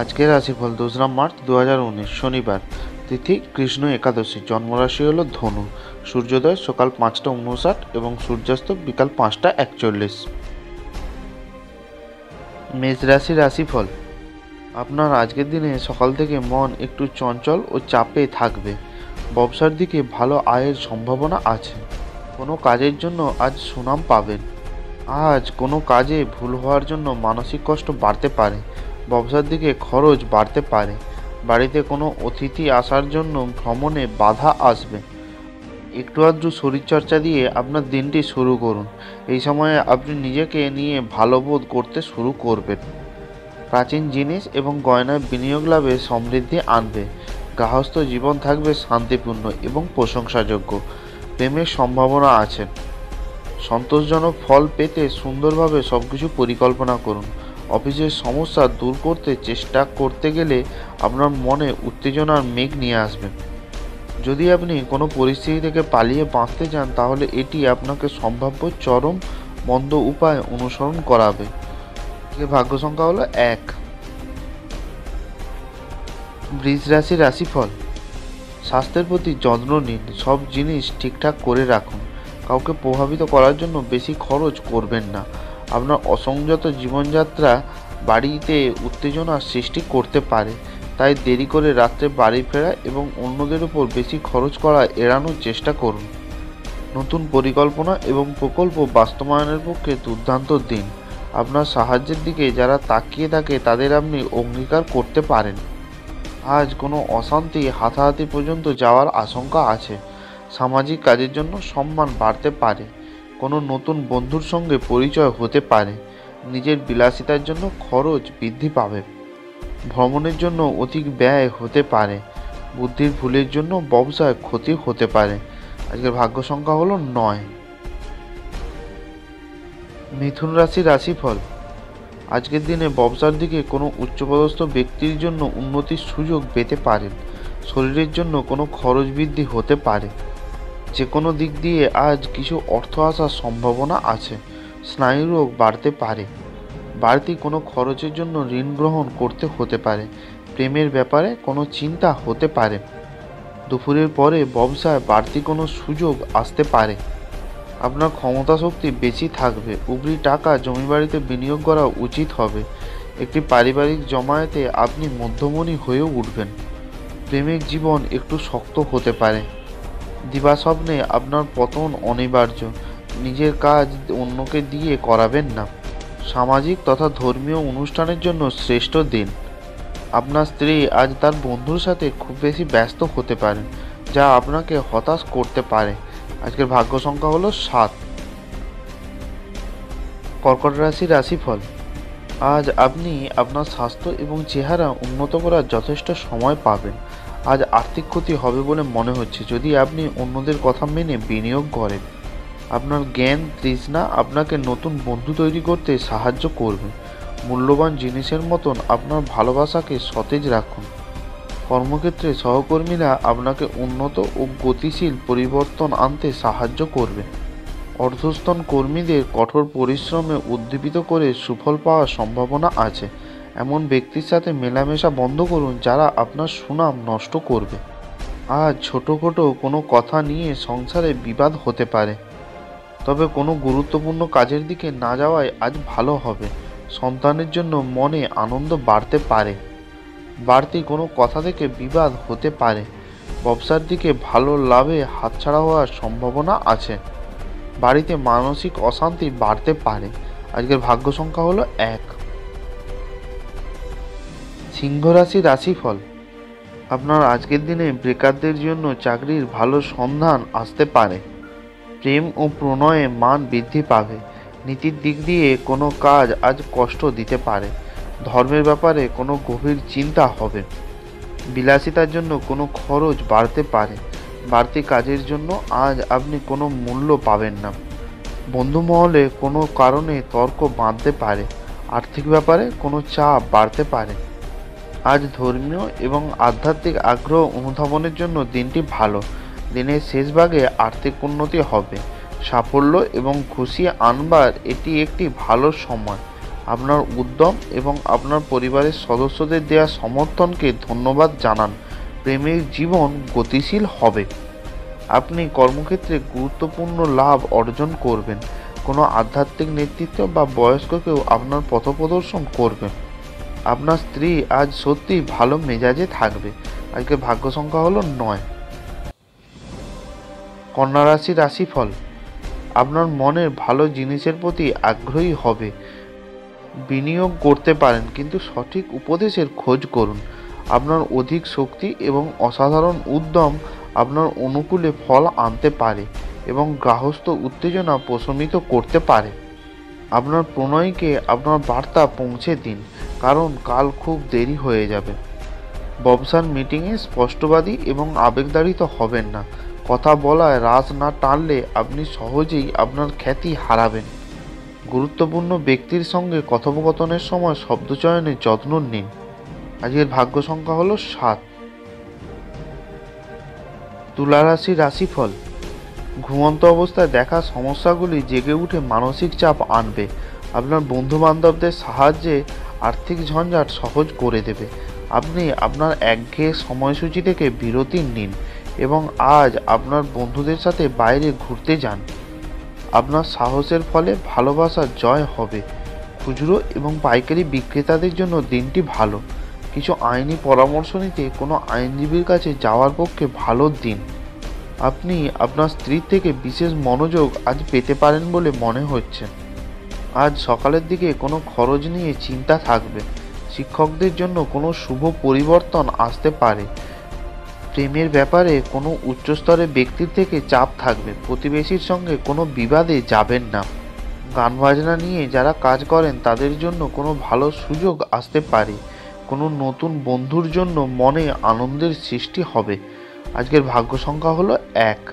আজকের রাশিফল দোসরা মার্চ দু হাজার উনিশ, শনিবার। তিথি, কৃষ্ণ একাদশী। জন্মরাশি হল ধনু। সূর্যোদয় সকাল পাঁচটা উনষাট এবং সূর্যাস্ত বিকাল পাঁচটা একচল্লিশ। মেষ রাশি রাশিফল। আপনার আজকের দিনে সকাল থেকে মন একটু চঞ্চল ও চাপে থাকবে। ব্যবসার দিকে ভালো আয়ের সম্ভাবনা আছে। কোনো কাজের জন্য আজ সুনাম পাবেন। আজ কোনো কাজে ভুল হওয়ার জন্য মানসিক কষ্ট বাড়তে পারে। ব্যবসার দিকে খরচ বাড়তে পারে। বাড়িতে কোনো অতিথি আসার জন্য ভ্রমণে বাধা আসবে। একটু আধটু শরীরচর্চা দিয়ে আপনার দিনটি শুরু করুন। এই সময়ে আপনি নিজেকে নিয়ে ভালো বোধ করতে শুরু করবেন। প্রাচীন জিনিস এবং গয়নায় বিনিয়োগ লাভে সমৃদ্ধি আনবে। গার্হস্থ্য জীবন থাকবে শান্তিপূর্ণ এবং প্রশংসাযোগ্য। প্রেমের সম্ভাবনা আছে। সন্তোষজনক ফল পেতে সুন্দরভাবে সব কিছু পরিকল্পনা করুন। অফিসের সমস্যা দূর করতে চেষ্টা করতে গেলে আপনার মনে উত্তেজনার মেঘ নিয়ে আসবে। যদি আপনি কোনো পরিস্থিতি থেকে পালিয়ে বাঁচতে চান, তাহলে এটি আপনাকে সম্ভাব্য চরম মন্দ উপায় অনুসরণ করাবে। ভাগ্য সংখ্যা হলো এক। বৃষ রাশি রাশিফল। স্বাস্থ্যের প্রতি যত্ন নিন। সব জিনিস ঠিকঠাক করে রাখুন। কাউকে প্রভাবিত করার জন্য বেশি খরচ করবেন না। আপনার অসংযত জীবনযাত্রা বাড়িতে উত্তেজনার সৃষ্টি করতে পারে। তাই দেরি করে রাত্রে বাড়ি ফেরা এবং অন্যদের উপর বেশি খরচ করা এড়ানোর চেষ্টা করুন। নতুন পরিকল্পনা এবং প্রকল্প বাস্তবায়নের পক্ষে দুর্দান্ত দিন। আপনার সাহায্যের দিকে যারা তাকিয়ে থাকে, তাদের আপনি অঙ্গীকার করতে পারেন। আজ কোনো অশান্তি হাতাহাতি পর্যন্ত যাওয়ার আশঙ্কা আছে। সামাজিক কাজের জন্য সম্মান বাড়তে পারে। কোনো নতুন বন্ধুর সঙ্গে পরিচয় হতে পারে। নিজের বিলাসিতার জন্য খরচ বৃদ্ধি পাবে। ভ্রমণের জন্য অধিক ব্যয় হতে পারে। বুদ্ধির ভুলের জন্য ব্যবসায় ক্ষতি হতে পারে। আজকের ভাগ্য সংখ্যা হলো নয়। মিথুন রাশি রাশিফল। আজকের দিনে ব্যবসার দিকে কোনো উচ্চপদস্থ ব্যক্তির জন্য উন্নতির সুযোগ পেতে পারেন শরীরের জন্য কোনো খরচ বৃদ্ধি হতে পারে। যে কোনো দিক দিয়ে আজ কিছু অর্থ আসার সম্ভাবনা আছে। স্নায়ুরোগ বাড়তে পারে। বাড়তি কোনো খরচের জন্য ঋণ গ্রহণ করতে হতে পারে। প্রেমের ব্যাপারে কোনো চিন্তা হতে পারে। দুপুরের পরে ব্যবসায় বাড়তি কোনো সুযোগ আসতে পারে। আপনার ক্ষমতা শক্তি বেশি থাকবে। উপরি টাকা জমি বাড়িতে বিনিয়োগ করা উচিত হবে। একটি পারিবারিক জমায়েতে আপনি মধ্যমণি হয়েও উঠবেন। প্রেমিক জীবন একটু শক্ত হতে পারে। দিবাস্বপ্নে আপনার পতন অনিবার্য। নিজের কাজ অন্যকে দিয়ে করাবেন না। সামাজিক তথা ধর্মীয় অনুষ্ঠানের জন্য শ্রেষ্ঠ দিন। আপনার স্ত্রী আজ তার বন্ধুর সাথে খুব বেশি ব্যস্ত হতে পারেন, যা আপনাকে হতাশ করতে পারে। আজকের ভাগ্য সংখ্যা হলো সাত। কর্কট রাশি রাশিফল। আজ আপনি আপনার স্বাস্থ্য এবং চেহারা উন্নত করার যথেষ্ট সময় পাবেন। আজ আর্থিক ক্ষতি হবে বলে মনে হচ্ছে। যদি আপনি অন্যদের কথা মেনে বিনিয়োগ করেন, আপনার জ্ঞান তৃষ্ণা আপনাকে নতুন বন্ধু তৈরি করতে সাহায্য করবে। মূল্যবান জিনিসের মতন আপনার ভালোবাসাকে সতেজ রাখুন। কর্মক্ষেত্রে সহকর্মীরা আপনাকে উন্নত ও গতিশীল পরিবর্তন আনতে সাহায্য করবে। অর্ধস্তন কর্মীদের কঠোর পরিশ্রমে উদ্দীপিত করে সুফল পাওয়ার সম্ভাবনা আছে। এমন ব্যক্তির সাথে মেলামেশা বন্ধ করুন যারা আপনার সুনাম নষ্ট করবে। আজ ছোটোখাটো কোনো কথা নিয়ে সংসারে বিবাদ হতে পারে। তবে কোনো গুরুত্বপূর্ণ কাজের দিকে না যাওয়ায় আজ ভালো হবে। সন্তানের জন্য মনে আনন্দ বাড়তে পারে। বাড়তি কোনো কথা থেকে বিবাদ হতে পারে। ব্যবসার দিকে ভালো লাভে হাতছাড়া হওয়ার সম্ভাবনা আছে। বাড়িতে মানসিক অশান্তি বাড়তে পারে। আজকের ভাগ্য সংখ্যা হলো এক। সিংহ রাশি রাশিফল। আপনার আজকের দিনে বেকারদের জন্য চাকরির ভালো সন্ধান আসতে পারে। প্রেম ও প্রণয়ে মান বৃদ্ধি পাবে। নীতির দিক দিয়ে কোনো কাজ আজ কষ্ট দিতে পারে। ধর্মের ব্যাপারে কোনো গভীর চিন্তা হবে। বিলাসিতার জন্য কোনো খরচ বাড়তে পারে। বাড়তি কাজের জন্য আজ আপনি কোনো মূল্য পাবেন না। বন্ধু মহলে কোনো কারণে তর্ক বাঁধতে পারে। আর্থিক ব্যাপারে কোনো চাপ বাড়তে পারে। আজ ধর্মীয় এবং আধ্যাত্মিক আগ্রহ অনুধাবনের জন্য দিনটি ভালো। দিনের শেষ ভাগে আর্থিক উন্নতি হবে। সাফল্য এবং খুশি আনবার এটি একটি ভালো সময়। আপনার উদ্যম এবং আপনার পরিবারের সদস্যদের দেওয়া সমর্থনকে ধন্যবাদ জানান। প্রেমের জীবন গতিশীল হবে। আপনি কর্মক্ষেত্রে গুরুত্বপূর্ণ লাভ অর্জন করবেন। কোনো আধ্যাত্মিক নেতৃত্ব বা বয়স্ক কেউ আপনার পথপ্রদর্শন করবে। আপনার স্ত্রী আজ সত্যি ভালো মেজাজে থাকবে। আজকে ভাগ্য সংখ্যা হলো নয়। কন্যা রাশি রাশিফল, আপনার মনের ভালো জিনিসের প্রতি আগ্রহী হবে। বিনিয়োগ করতে পারেন, কিন্তু সঠিক উপদেশের খোঁজ করুন। আপনার অধিক শক্তি এবং অসাধারণ উদ্যম আপনার অনুকূলে ফল আনতে পারে এবং গ্রাহস্থ উত্তেজনা প্রশমিত করতে পারে। আপনার প্রণয়কে আপনার বার্তা পৌঁছে দিন। কারণ কাল খুব দেরি হয়ে যাবে। ব্যবসার মিটিংয়ে স্পষ্টবাদী এবং আবেগদারিত হবেন না। কথা বলায় রাস না টানলে আপনি সহজেই আপনার খ্যাতি হারাবেন। গুরুত্বপূর্ণ ব্যক্তির সঙ্গে কথোপকথনের সময় শব্দচয়নে যত্ন নিন। আজকের ভাগ্য সংখ্যা হলো সাত। তুলারাশি রাশিফল। ঘুমন্ত অবস্থায় দেখা সমস্যাগুলি জেগে উঠে মানসিক চাপ আনবে। আপনার বন্ধু বান্ধবদের সাহায্যে আর্থিক ঝঞ্ঝাট সহজ করে দেবে। আপনি আপনার একঘেয়ে সময়সূচি থেকে বিরতি নিন এবং আজ আপনার বন্ধুদের সাথে বাইরে ঘুরতে যান। আপনার সাহসের ফলে ভালোবাসার জয় হবে। খুচরো এবং পাইকারি বিক্রেতাদের জন্য দিনটি ভালো। কিছু আইনি পরামর্শ নিতে কোনো আইনজীবীর কাছে যাওয়ার পক্ষে ভালো দিন। আপনি আপনার স্ত্রীর থেকে বিশেষ মনোযোগ আজ পেতে পারেন বলে মনে হচ্ছে। আজ সকালের দিকে কোনো খরচ নিয়ে চিন্তা থাকবে। শিক্ষকদের জন্য কোনো শুভ পরিবর্তন আসতে পারে। প্রেমের ব্যাপারে কোনো উচ্চস্তরের ব্যক্তির থেকে চাপ থাকবে। প্রতিবেশীর সঙ্গে কোনো বিবাদে যাবেন না। গান বাজনা নিয়ে যারা কাজ করেন, তাদের জন্য কোনো ভালো সুযোগ আসতে পারে। কোনো নতুন বন্ধুর জন্য মনে আনন্দের সৃষ্টি হবে। আজকের ভাগ্য সংখ্যা হলো এক।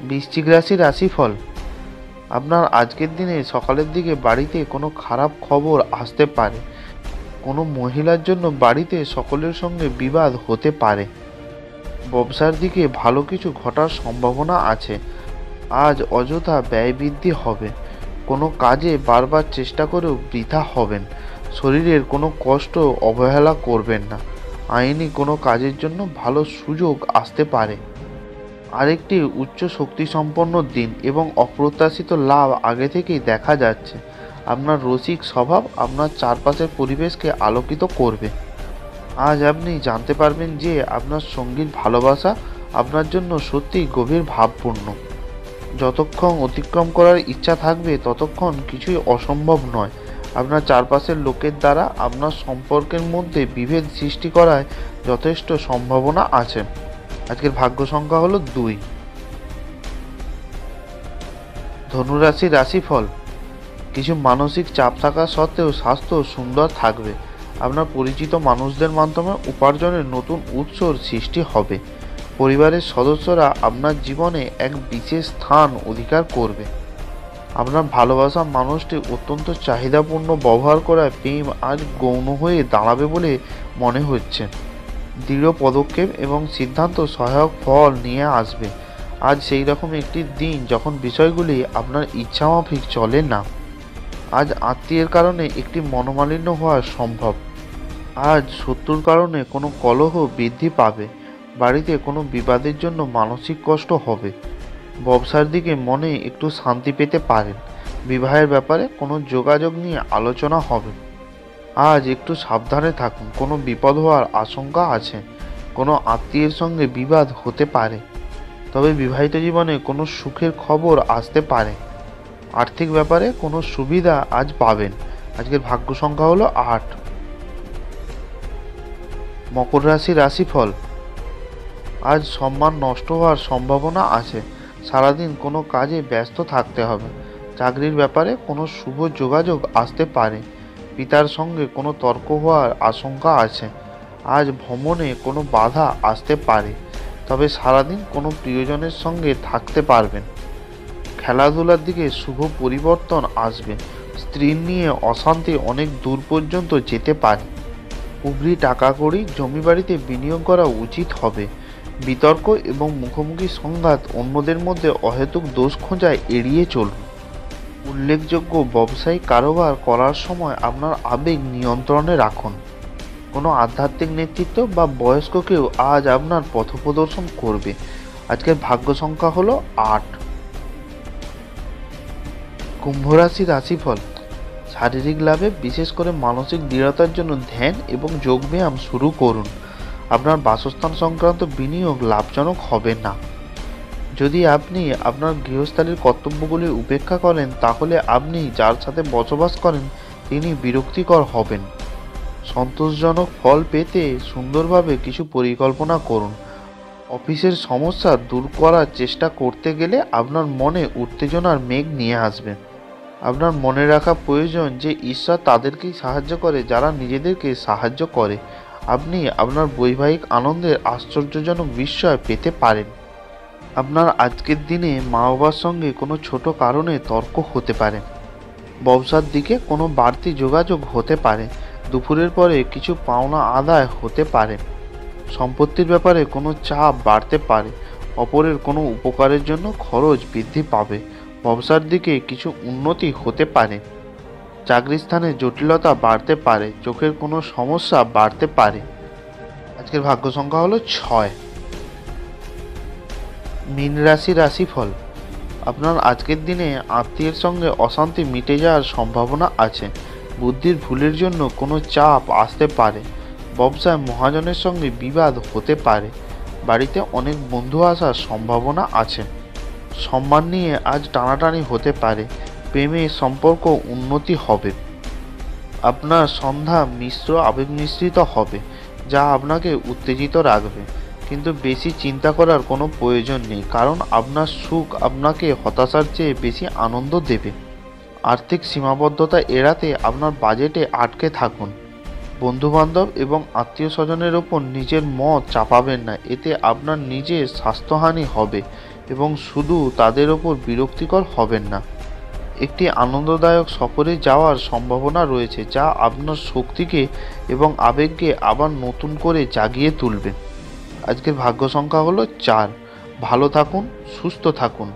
বৃশ্চিক রাশি রাশিফল। আপনার আজকের দিনে সকালের দিকে বাড়িতে কোনো খারাপ খবর আসতে পারে। কোনো মহিলার জন্য বাড়িতে সকলের সঙ্গে বিবাদ হতে পারে। ব্যবসার দিকে ভালো কিছু ঘটার সম্ভাবনা আছে। আজ অযথা ব্যয় বৃদ্ধি হবে। কোনো কাজে বারবার চেষ্টা করেও বৃথা হবেন। শরীরের কোনো কষ্ট অবহেলা করবেন না। আইনি কোনো কাজের জন্য ভালো সুযোগ আসতে পারে। আরেকটি উচ্চ শক্তি সম্পন্ন দিন এবং অপ্রত্যাশিত লাভ আগে থেকেই দেখা যাচ্ছে। আপনার রসিক স্বভাব আপনার চারপাশের পরিবেশকে আলোকিত করবে। আজ আপনি জানতে পারবেন যে আপনার সঙ্গীর ভালোবাসা আপনার জন্য সত্যিই গভীর ভাবপূর্ণ। যতক্ষণ অতিক্রম করার ইচ্ছা থাকবে, ততক্ষণ কিছুই অসম্ভব নয়। আপনার চারপাশের লোকের দ্বারা আপনার সম্পর্কের মধ্যে বিভেদ সৃষ্টি করায় যথেষ্ট সম্ভাবনা আছে। আজকের ভাগ্য সংখ্যা হলো দুই। ধনুরাশি রাশিফল। কিছু মানসিক চাপ থাকা সত্ত্বেও স্বাস্থ্য সুন্দর থাকবে। আপনার পরিচিত মানুষদের মাধ্যমে উপার্জনের নতুন উৎসর সৃষ্টি হবে। পরিবারের সদস্যরা আপনার জীবনে এক বিশেষ স্থান অধিকার করবে। আপনার ভালোবাসা মানুষটি অত্যন্ত চাহিদাপূর্ণ ব্যবহার করায় প্রেম আজ গৌণ হয়ে দাঁড়াবে বলে মনে হচ্ছে। দৃঢ় পদক্ষেপ এবং সিদ্ধান্ত সহায়ক ফল নিয়ে আসবে। আজ সেই রকম একটি দিন যখন বিষয়গুলি আপনার ইচ্ছামাফিক চলে না। আজ আত্মীয়ের কারণে একটি মনোমালিন্য হওয়া সম্ভব। আজ শত্রুর কারণে কোনো কলহ বৃদ্ধি পাবে। বাড়িতে কোনো বিবাদের জন্য মানসিক কষ্ট হবে। ব্যবসার দিকে মনে একটু শান্তি পেতে পারেন। বিবাহের ব্যাপারে কোনো যোগাযোগ নিয়ে আলোচনা হবে। আজ একটু সাবধানে থাকুন। কোনো বিপদ হওয়ার আশঙ্কা আছে? কোনো আত্মীয়ের সঙ্গে বিবাদ হতে পারে? তবে বিবাহিত জীবনে কোনো সুখের খবর আসতে পারে। আর্থিক ব্যাপারে কোনো সুবিধা আজ পাবেন। আজকের ভাগ্য সংখ্যা হলো আট। মকর রাশি রাশিফল। আজ সম্মান নষ্ট হওয়ার সম্ভাবনা আছে। সারাদিন কোনো কাজে ব্যস্ত থাকতে হবে। চাকরির ব্যাপারে কোনো শুভ যোগাযোগ আসতে পারে। পিতার সঙ্গে কোনো তর্ক হওয়ার আশঙ্কা আছে। আজ ভ্রমণে কোনো বাধা আসতে পারে, তবে সারাদিন কোনো প্রিয়জনের সঙ্গে থাকতে পারবেন। খেলাধুলার দিকে শুভ পরিবর্তন আসবে। স্ত্রী নিয়ে অশান্তি অনেক দূর পর্যন্ত যেতে পারে। উবরি টাকা করি জমি বাড়িতে বিনিয়োগ করা উচিত হবে। বিতর্ক এবং মুখোমুখি সংঘাত অন্যদের মধ্যে অহেতুক দোষ খোঁজায় এড়িয়ে চলুন। উল্লেখযোগ্য ব্যবসায়িক কারোবার করার সময় আপনার আবেগ নিয়ন্ত্রণে রাখুন। কোনো আধ্যাত্মিক নেতৃত্ব বা বয়স্ক কেউ আজ আপনার পথপ্রদর্শন করবে। আজকের ভাগ্য সংখ্যা হলো আট। কুম্ভ রাশি রাশিফল। শারীরিক লাভে বিশেষ করে মানসিক দৃঢ়তার জন্য ধ্যান এবং যোগব্যায়াম শুরু করুন। আপনার বাসস্থান সংক্রান্ত বিনিয়োগ লাভজনক হবে না। যদি আপনি আপনার গৃহস্থালীর কর্তব্যগুলি উপেক্ষা করেন, তাহলে আপনি যার সাথে বসবাস করেন, তিনি বিরক্তিকর হবেন। সন্তোষজনক ফল পেতে সুন্দরভাবে কিছু পরিকল্পনা করুন। অফিসের সমস্যা দূর করার চেষ্টা করতে গেলে আপনার মনে উত্তেজনার মেঘ নিয়ে আসবেন আপনার মনে রাখা প্রয়োজন যে, ঈশ্বর তাদেরকেই সাহায্য করে, যারা নিজেদেরকে সাহায্য করে। আপনি আপনার বৈবাহিক আনন্দের আশ্চর্যজনক বিস্ময় পেতে পারেন। আপনার আজকের দিনে মা বাবার সঙ্গে কোনো ছোট কারণে তর্ক হতে পারে। ব্যবসার দিকে কোনো বাড়তি যোগাযোগ হতে পারে। দুপুরের পরে কিছু পাওনা আদায় হতে পারে। সম্পত্তির ব্যাপারে কোনো চাপ বাড়তে পারে। অপরের কোনো উপকারের জন্য খরচ বৃদ্ধি পাবে। ব্যবসার দিকে কিছু উন্নতি হতে পারে। চাকরি স্থানে জটিলতা বাড়তে পারে। চোখের কোনো সমস্যা বাড়তে পারে। আজকের ভাগ্য সংখ্যা হলো ছয়। মীন রাশি রাশিফল। আপনার আজকের দিনে আত্মীয়ের সঙ্গে অশান্তি মিটে যাওয়ার সম্ভাবনা আছে। বুদ্ধির ভুলের জন্য কোনো চাপ আসতে পারে। ব্যবসায় মহাজনের সঙ্গে বিবাদ হতে পারে। বাড়িতে অনেক বন্ধু আসার সম্ভাবনা আছে। সম্মান নিয়ে আজ টানাটানি হতে পারে। প্রেমে সম্পর্ক উন্নতি হবে। আপনার সন্ধ্যা মিশ্র আবেগ মিশ্রিত হবে, যা আপনাকে উত্তেজিত রাখবে। কিন্তু বেশি চিন্তা করার কোনো প্রয়োজন নেই, কারণ আপনার সুখ আপনাকে হতাশার চেয়ে বেশি আনন্দ দেবে। আর্থিক সীমাবদ্ধতা এড়াতে আপনার বাজেটে আটকে থাকুন। বন্ধুবান্ধব এবং আত্মীয় স্বজনের ওপর নিজের মত চাপাবেন না, এতে আপনার নিজের স্বাস্থ্যহানি হবে এবং শুধু তাদের ওপর বিরক্তিকর হবেন না। একটি আনন্দদায়ক সফরে যাওয়ার সম্ভাবনা রয়েছে, যা আপনার শক্তিকে এবং আবেগকে আবার নতুন করে জাগিয়ে তুলবে। আজকের ভাগ্য সংখ্যা হলো চার। ভালো থাকুন সুস্থ থাকুন।